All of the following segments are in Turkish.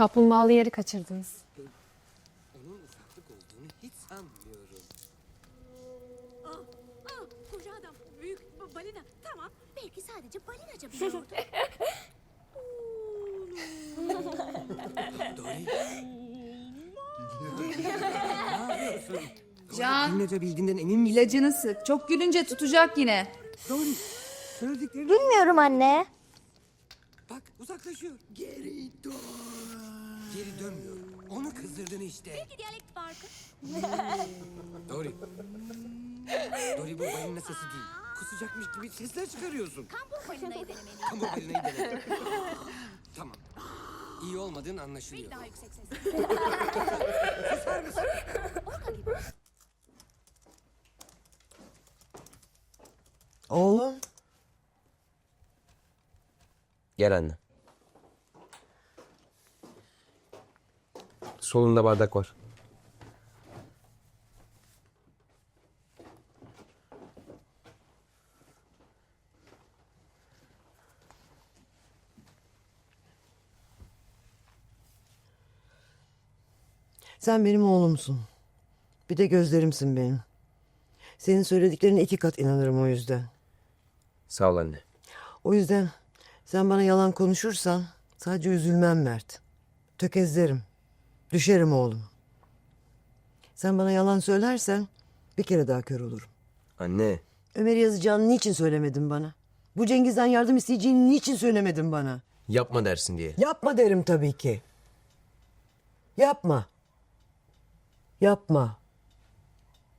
Kaplumbağalı yeri kaçırdınız. Onun ufaklık olduğunu hiç sanmıyorum. Ah, koca adam, büyük ba- balina. Tamam, belki sadece balinaca biliyordu. Dory. Can Bilmece bildiğinden emin misin? ilacını sık. Çok gülünce tutacak yine. Dory. Söylediklerini Bilmiyorum anne. Bak uzaklaşıyor. Geri dön. Geri dönmüyor. Onu kızdırdın işte. belki diyalekt farkı. Dory. Dory bu balina sesi değil. Kusacakmış gibi sesler çıkarıyorsun. Kambur balinayı denemeliyim. Kamu balinayı dene. tamam. İyi olmadığın anlaşılıyor. Daha yüksek ses. Orada gibi. Oğlum. Gel anne. Solunda bardak var. Sen benim oğlumsun. Bir de gözlerimsin benim. Senin söylediklerine iki kat inanırım o yüzden. Sağ ol anne. O yüzden sen bana yalan konuşursan sadece üzülmem Mert. Tökezlerim. Düşerim oğlum. Sen bana yalan söylersen bir kere daha kör olurum. Anne. Ömer'i yazacağını niçin söylemedin bana? Bu Cengiz'den yardım isteyeceğini niçin söylemedin bana? Yapma dersin diye. Yapma derim tabii ki. Yapma. Yapma.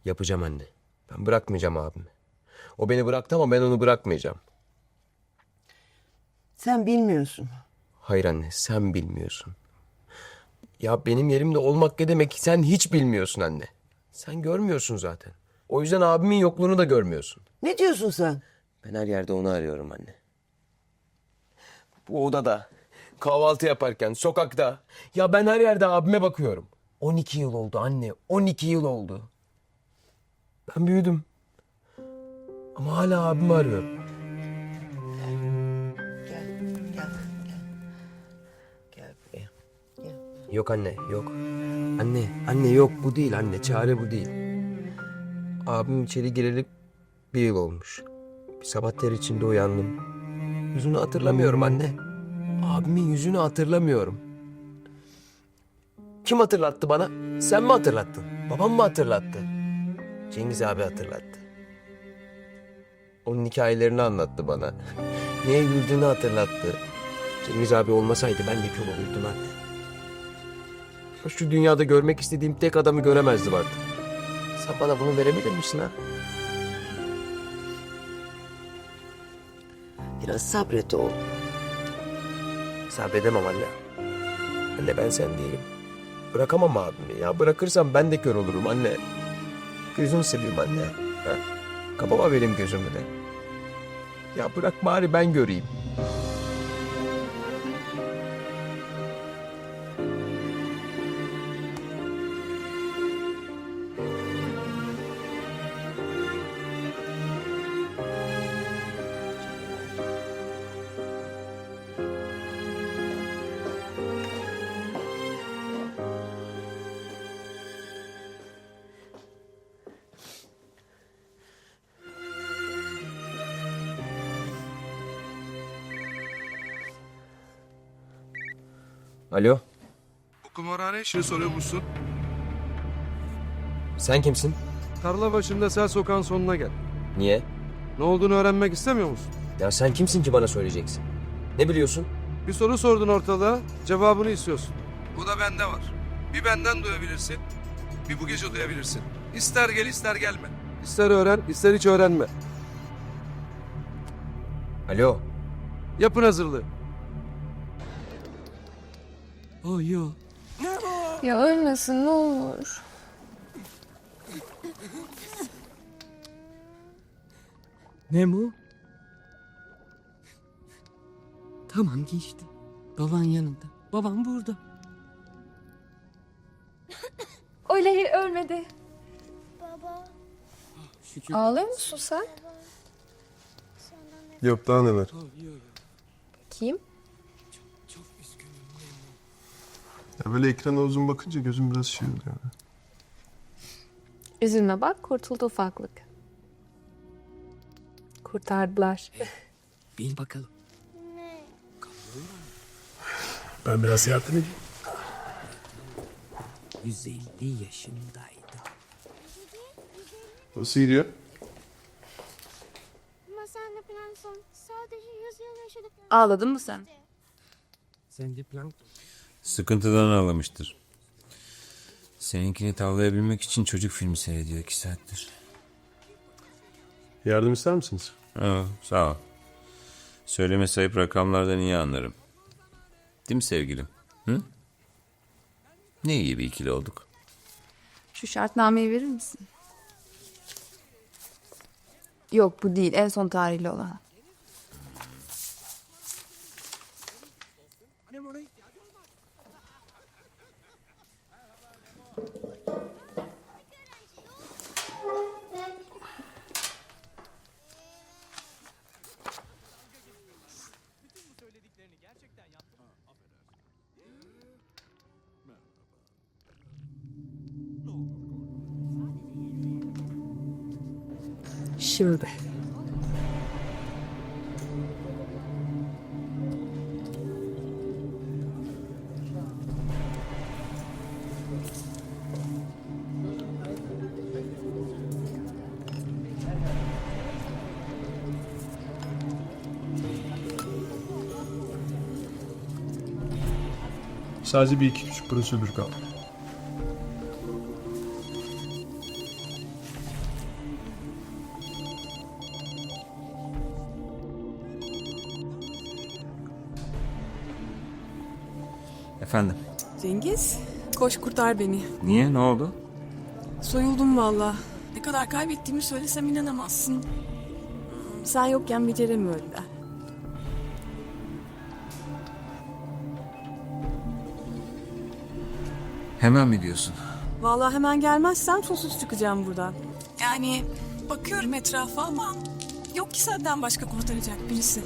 Yapacağım anne. Ben bırakmayacağım abimi. O beni bıraktı ama ben onu bırakmayacağım. Sen bilmiyorsun. Hayır anne sen bilmiyorsun. Ya benim yerimde olmak ne demek sen hiç bilmiyorsun anne. Sen görmüyorsun zaten. O yüzden abimin yokluğunu da görmüyorsun. Ne diyorsun sen? Ben her yerde onu arıyorum anne. Bu odada, kahvaltı yaparken, sokakta. Ya ben her yerde abime bakıyorum. 12 yıl oldu anne, 12 yıl oldu. Ben büyüdüm. Ama hala abimi arıyorum. Yok anne, yok. Anne, anne yok bu değil anne, çare bu değil. Abim içeri gireli bir yıl olmuş. Bir sabah ter içinde uyandım. Yüzünü hatırlamıyorum anne. Abimin yüzünü hatırlamıyorum. Kim hatırlattı bana? Sen mi hatırlattın? Babam mı hatırlattı? Cengiz abi hatırlattı. Onun hikayelerini anlattı bana. Neye güldüğünü hatırlattı. Cengiz abi olmasaydı ben de kör olurdum anne. Şu dünyada görmek istediğim tek adamı göremezdim artık. Sen bana bunu verebilir misin ha? Biraz sabret oğlum. Sabredemem anne. Anne ben sen değilim. Bırakamam abimi ya. Bırakırsam ben de kör olurum anne. Gözünü seveyim anne. Ha? Kapama benim gözümü de. Ya bırak bari ben göreyim. Alo. Bu kumarhane işini soruyormuşsun. Sen kimsin? Tarla başında sel sokağın sonuna gel. Niye? Ne olduğunu öğrenmek istemiyor musun? Ya sen kimsin ki bana söyleyeceksin? Ne biliyorsun? Bir soru sordun ortalığa, cevabını istiyorsun. Bu da bende var. Bir benden duyabilirsin, bir bu gece duyabilirsin. İster gel ister gelme. İster öğren, ister hiç öğrenme. Alo. Yapın hazırlığı. Oh yo. Ya ölmesin ne olur. Ne bu? Tamam geçti. Baban yanında. Babam burada. Öyle ölmedi. Baba Şükür. Ağlıyor musun sen? senden Yok daha neler. Kim? Çok üzgünüm Ya böyle ekrana uzun bakınca gözüm biraz şey oluyor. Üzülme bak kurtuldu ufaklık. Kurtardılar. Bil bakalım. Ben biraz yardım edeyim. 150 yaşındaydı. Nasıl gidiyor? Ama senle plan son. Sadece 100 yıl yaşadık. Ağladın mı sen? Sence plankton? Sıkıntıdan ağlamıştır. Seninkini tavlayabilmek için çocuk filmi seyrediyor iki saattir. Yardım ister misiniz? Aa, sağ ol. Söyleme sayıp rakamlardan iyi anlarım. Değil mi sevgilim? Hı? Ne iyi bir ikili olduk. Şu şartnameyi verir misin? Yok bu değil en son tarihli olan. Şimdi. Sadece bir iki küçük prosedür kaldı. Efendim? Cengiz, koş kurtar beni. Niye? Ne oldu? Soyuldum valla. Ne kadar kaybettiğimi söylesem inanamazsın. Sen yokken beceremiyorum ben. Hemen mi diyorsun? Valla hemen gelmezsen susuz çıkacağım buradan. Yani bakıyorum etrafa ama yok ki senden başka kurtaracak birisi.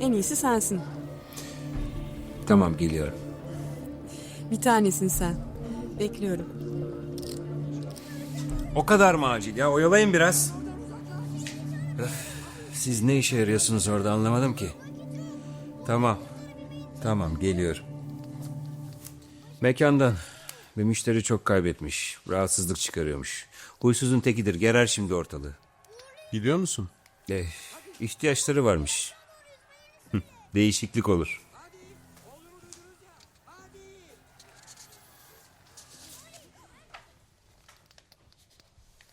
En iyisi sensin. Tamam geliyorum. Bir tanesin sen. Bekliyorum. O kadar mı acil ya? Oyalayın biraz. Öf, siz ne işe yarıyorsunuz orada anlamadım ki. Tamam. Tamam geliyorum. Mekandan. Bir müşteri çok kaybetmiş. Rahatsızlık çıkarıyormuş. Huysuzun tekidir. Gerer şimdi ortalığı. Gidiyor musun? Eh, ihtiyaçları varmış. Değişiklik olur.